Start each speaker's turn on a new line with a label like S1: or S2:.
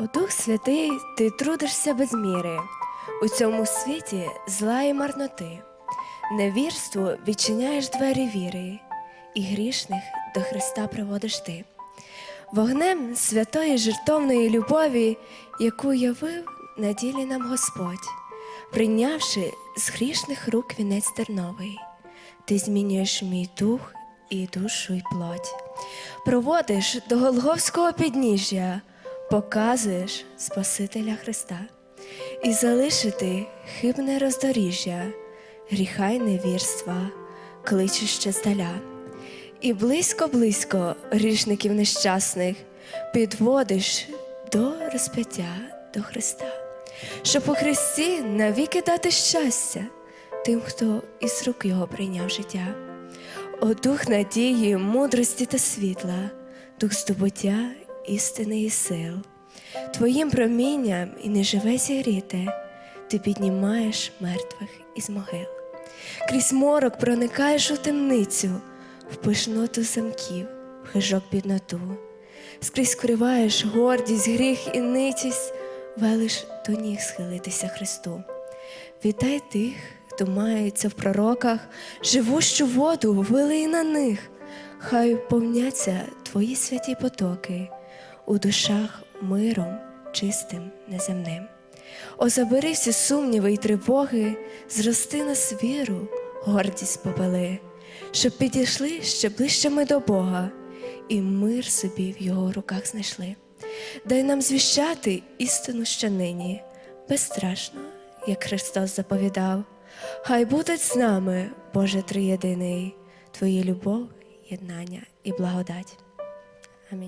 S1: О Дух Святий, ти трудишся без міри, у цьому світі зла і марноти, невірству відчиняєш двері віри, і грішних до Христа приводиш ти. Вогнем святої жертовної любові, яку явив на ділі нам Господь, прийнявши з грішних рук вінець терновий, ти змінюєш мій дух і душу, і плоть, проводиш до Голговського підніжжя, показуєш Спасителя Христа, і залишити хибне роздоріжжя, гріха й невірства, кличеш ще здаля. І близько-близько грішників нещасних підводиш до розп'яття до Христа, щоб у Христі навіки дати щастя тим, хто із рук Його прийняв життя. О дух надії, мудрості та світла, дух здобуття, істини і сил. Твоїм промінням і не живе зігріте, ти піднімаєш мертвих із могил. Крізь морок проникаєш у темницю, в пишноту замків, в хижок бідноту. Скрізь скриваєш гордість, гріх і нитість, велиш до ніг схилитися Христу. Вітай тих, хто мається в пророках, живущу воду вилий на них, хай повняться твої святі потоки, у душах миром чистим неземним. О, забери всі сумніви й тривоги, зрости нас віру, гордість попели, щоб підійшли ще ближче ми до Бога, і мир собі в його руках знайшли. Дай нам звіщати істину ще нині, безстрашно, як Христос заповідав. Хай будуть з нами, Боже Триєдиний, Твої любов, єднання і благодать.